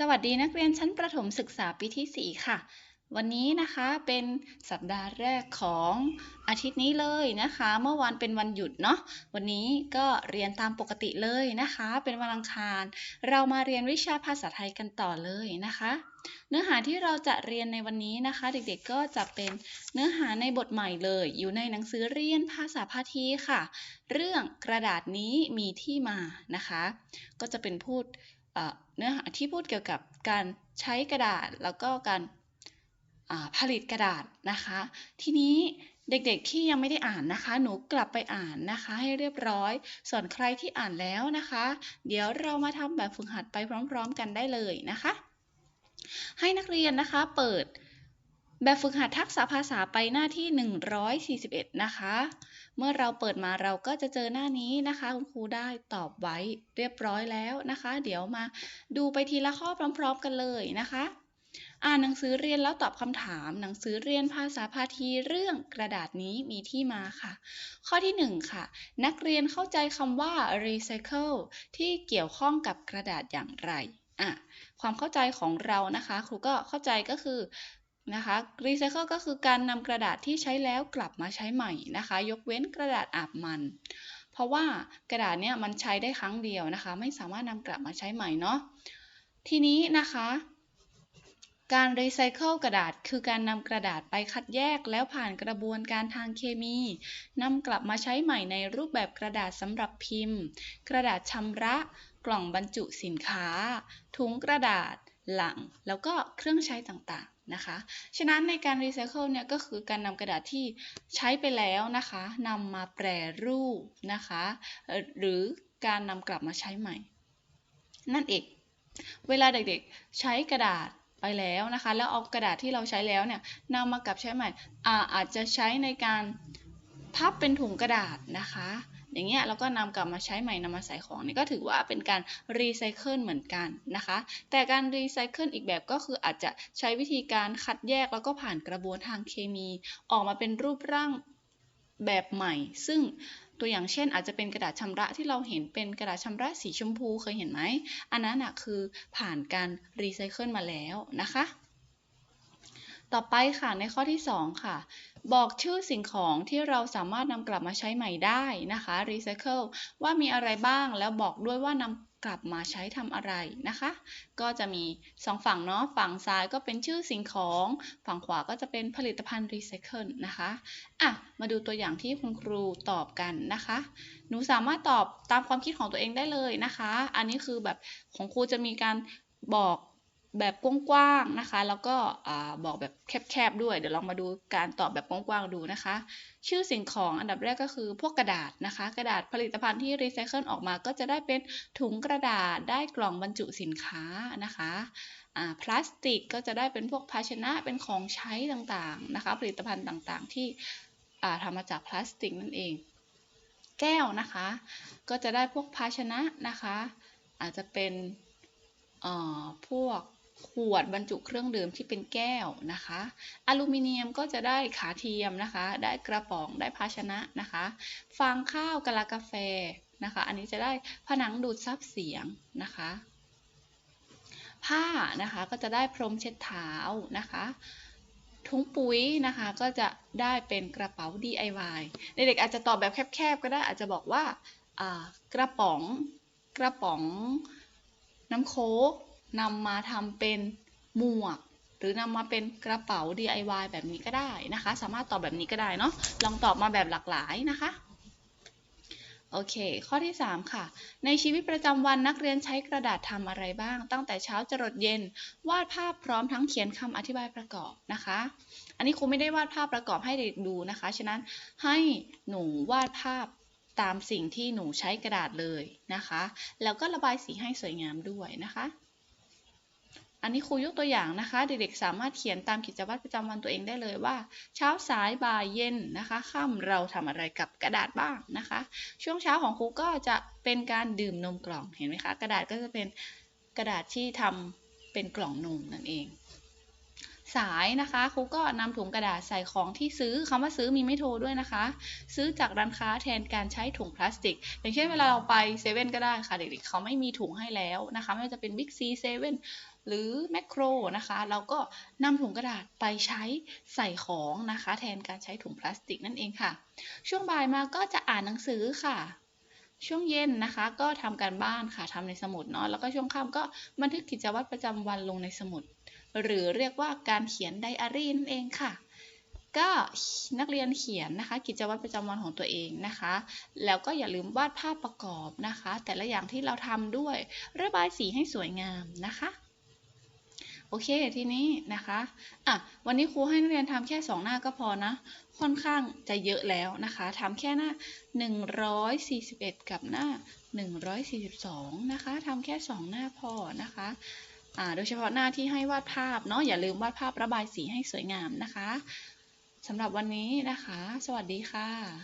สวัสดีนักเรียนชั้นประถมศึกษาปีที่ 4 ค่ะ วันนี้นะคะเป็นสัปดาห์แรกของอาทิตย์นี้เลยนะคะ เมื่อวานเป็นวันหยุดเนาะวันนี้ก็เรียนตามปกติเลยนะคะ เป็นวันอังคาร เรามาเรียนวิชาภาษาไทยกันต่อเลยนะคะ เนื้อหาที่เราจะเรียนในวันนี้นะคะ เด็กๆก็จะเป็นเนื้อหาในบทใหม่เลย อยู่ในหนังสือเรียนภาษาพาทีค่ะ เรื่องกระดาษนี้มีที่มานะคะ ก็จะเป็นพูด เนื้อหาที่พูดเกี่ยวกับการใช้กระดาษแล้วก็การผลิตกระดาษนะคะ ทีนี้เด็กๆที่ยังไม่ได้อ่านนะคะ หนูกลับไปอ่านนะคะ ให้เรียบร้อย ส่วนใครที่อ่านแล้วนะคะ เดี๋ยวเรามาทำแบบฝึกหัดไปพร้อม ๆ กันได้เลยนะคะ ให้นักเรียนนะคะเปิด แบบฝึกหัดทักษะภาษาไปหน้าที่ 141 นะคะ เมื่อเราเปิดมาเราก็จะเจอหน้านี้นะคะคุณครูได้ตอบไว้เรียบร้อยแล้วนะคะ เดี๋ยวมาดูไปทีละข้อพร้อม ๆ กันเลยนะคะ อ่านหนังสือเรียนแล้วตอบคำถาม หนังสือเรียนภาษาพาทีเรื่องกระดาษนี้มีที่มาค่ะ ข้อที่ 1 ค่ะ นักเรียนเข้าใจคำว่า recycle ที่เกี่ยวข้องกับกระดาษอย่างไรอะความเข้าใจของเรานะคะ ครูก็เข้าใจก็คือ นะคะ recycle ก็คือการนำกระดาษที่ใช้แล้วกลับมาใช้ใหม่นะคะ ยกเว้นกระดาษอาบมัน เพราะว่ากระดาษเนี่ยมันใช้ได้ครั้งเดียวนะคะ ไม่สามารถนำกลับมาใช้ใหม่เนาะทีนี้นะคะการรีไซเคิลกระดาษคือการนำกระดาษไปคัดแยกแล้วผ่านกระบวนการทางเคมีนำกลับมาใช้ใหม่ในรูปแบบกระดาษสำหรับพิมพ์ กระดาษชำระ กล่องบรรจุสินค้า ถุงกระดาษหลัง แล้วก็เครื่องใช้ต่างๆ นะคะ ฉะนั้นในการรีไซเคิลเนี่ยก็คือการนำกระดาษที่ใช้ไปแล้วนะคะนำมาแปรรูปนะคะ หรือการนำกลับมาใช้ใหม่ นั่นเอง เวลาเด็กๆใช้กระดาษไปแล้วนะคะ แล้วเอากระดาษที่เราใช้แล้วเนี่ยนำมากลับใช้ใหม่อาอาจจะใช้ในการพับเป็นถุงกระดาษนะคะ อย่างเงี้ยเราก็นำกลับมาใช้ใหม่นำมาใส่ของนี่ก็ถือว่าเป็นการรีไซเคิลเหมือนกันนะคะ แต่การรีไซเคิลอีกแบบก็คืออาจจะใช้วิธีการคัดแยกแล้วก็ผ่านกระบวนทางเคมี ออกมาเป็นรูปร่างแบบใหม่ ซึ่งตัวอย่างเช่น อาจจะเป็นกระดาษชำระที่เราเห็นเป็นกระดาษชำระสีชมพูเคยเห็นไหม อันนั้นนะคือผ่านการรีไซเคิลมาแล้วนะคะ ต่อไปค่ะในข้อที่ 2 ค่ะ บอกชื่อสิ่งของที่เราสามารถนำกลับมาใช้ใหม่ได้นะคะรีไซเคิลว่ามีอะไรบ้างแล้วบอกด้วยว่านำกลับมาใช้ทำอะไรนะคะ ก็จะมี 2 ฝั่งเนาะฝั่งซ้ายก็เป็นชื่อสิ่งของ ฝั่งขวาก็จะเป็นผลิตภัณฑ์รีไซเคิลนะคะอะมาดูตัวอย่างที่คุณครูตอบกันนะคะ หนูสามารถตอบตามความคิดของตัวเองได้เลยนะคะ อันนี้คือแบบของครูจะมีการบอก แบบกว้างๆนะคะ แล้วก็บอกแบบแคบๆด้วย เดี๋ยวลองมาดูการตอบแบบกว้างๆดูนะคะ ชื่อสิ่งของอันดับแรกก็คือพวกกระดาษนะคะ กระดาษผลิตภัณฑ์ที่รีไซเคิลออกมาก็จะได้เป็นถุงกระดาษได้กล่องบรรจุสินค้านะคะพลาสติกก็จะได้เป็นพวกภาชนะเป็นของใช้ต่างๆนะคะ ผลิตภัณฑ์ต่างๆ ที่ทำมาจากพลาสติกนั่นเอง แก้วนะคะ ก็จะได้พวกภาชนะนะคะ อาจจะเป็นพวก ขวดบรรจุเครื่องดื่มที่เป็นแก้วนะคะ อลูมิเนียมก็จะได้ขาเทียมนะคะ ได้กระป๋อง ได้ภาชนะนะคะ ฟางข้าวกะลากาแฟนะคะ อันนี้จะได้ผนังดูดซับเสียงนะคะ ผ้านะคะก็จะได้พรมเช็ดเท้านะคะถุงปุ๋ยนะคะก็จะได้เป็นกระเป๋า DIY เด็กๆอาจจะตอบแบบแคบๆก็ได้อาจจะบอกว่าอ่ากระป๋องกระป๋องน้ำโค้ก นำมาทำเป็นหมวก หรือนำมาเป็นกระเป๋า DIY แบบนี้ก็ได้นะคะ สามารถตอบแบบนี้ก็ได้เนาะลองตอบมาแบบหลากหลายนะคะโอเค ข้อที่ 3 ค่ะ ในชีวิตประจำวันนักเรียนใช้กระดาษทำอะไรบ้าง ตั้งแต่เช้าจรดเย็น วาดภาพพร้อมทั้งเขียนคำอธิบายประกอบนะคะ อันนี้ครูไม่ได้วาดภาพประกอบให้เด็กดูนะคะ ฉะนั้นให้หนูวาดภาพตามสิ่งที่หนูใช้กระดาษเลยนะคะ แล้วก็ระบายสีให้สวยงามด้วยนะคะ อันนี้ครูยกตัวอย่างนะคะ เด็กๆสามารถเขียนตามกิจวัตรประจำวันตัวเองได้เลยว่า เช้าสายบ่ายเย็นนะคะค่ำเราทำอะไรกับกระดาษบ้างนะคะ ช่วงเช้าของครูก็จะเป็นการดื่มนมกล่องเห็นไหมคะ กระดาษก็จะเป็นกระดาษที่ทำเป็นกล่องนมนั่นเอง สายนะคะครูก็นำถุงกระดาษใส่ของที่ซื้อคำว่าซื้อมีไม่โทรด้วยนะคะ ซื้อจากร้านค้าแทนการใช้ถุงพลาสติก อย่างเช่นเวลาเราไปเซเว่นก็ได้ค่ะเด็กๆเขาไม่มีถุงให้แล้วนะคะ ไม่ว่าจะเป็นบิ๊กซีเซเว่นหรือแมคโครนะคะ เราก็นำถุงกระดาษไปใช้ใส่ของนะคะ แทนการใช้ถุงพลาสติกนั่นเองค่ะ ช่วงบ่ายมาก็จะอ่านหนังสือค่ะ ช่วงเย็นนะคะ ก็ทำการบ้านค่ะทำในสมุดเนาะแล้วก็ช่วงค่ำก็บันทึกกิจวัตรประจำวันลงในสมุด หรือเรียกว่าการเขียนไดอารี่นั่นเองค่ะ ก็นักเรียนเขียนนะคะ กิจวัตรประจำวันของตัวเองนะคะ แล้วก็อย่าลืมวาดภาพประกอบนะคะ แต่ละอย่างที่เราทำด้วยระบายสีให้สวยงามนะคะโอเคทีนี้นะคะอะวันนี้ครูให้นักเรียนทำแค่ 2 หน้าก็พอนะ ค่อนข้างจะเยอะแล้วนะคะทำแค่หน้า 141 กับหน้า 142 นะคะทำแค่ 2 หน้าพอนะคะ โดยเฉพาะหน้าที่ให้วาดภาพเนาะอย่าลืมวาดภาพระบายสีให้สวยงามนะคะสำหรับวันนี้นะคะ สวัสดีค่ะ